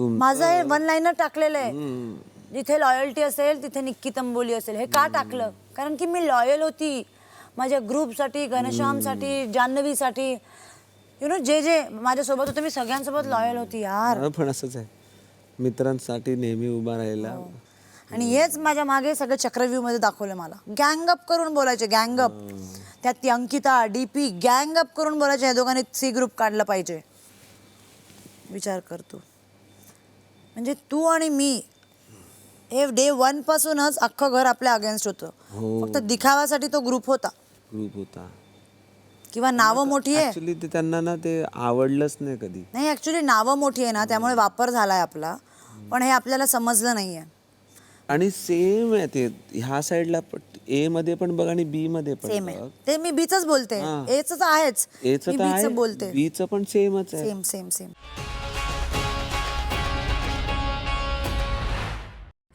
माझं हे one liner टाकलेलं आहे. जिथे लॉयल्टी असेल तिथे निक्की तंबोली असेल. हे का टाकलं? कारण की मी लॉयल होती. माझ्या ग्रुपसाठी घनश्यामसाठी जान्हवीसाठी. यु नो जे जे माझ्यासोबत होतं मी सगळ्यांसोबत लॉयल होती यार. पण असंच आहे. मित्रांसाठी नेहमी उभा राहायला आणि हेच माझ्या मागे सगळं चक्रव्यूहमध्ये दाखवलं मला. गँगअप करून बोलायचे गँगअप त्यात ती अंकिता डीपी गँगअप करून बोलायचे या दोघांनी सी ग्रुप काढला पाहिजे. विचार कर तू. म्हणजे तू आणि मी हे डे वन पासूनच अख्खं घर आपल्या अगेन्स्ट होतं. हो. फक्त दिखावासाठी तो ग्रुप होता. ग्रुप होता. किंवा नावं मोठी आहे. ऍक्च्युली ते त्यांना ना ते आवडलंच नाही कधी. नाही ऍक्च्युली नावं मोठी आहे ना त्यामुळे वापर झालाय आपला. पण हे आपल्याला समजलं नाहीये. आणि सेम आहे ते ह्या साईडला ए मध्ये पण बघ आणि बी मध्ये पण सेम आहे. बघ. ते मी बीच बोलते. एच आहेच. एच मी बीच बोलते. बीचं पण सेमच आहे. Same same same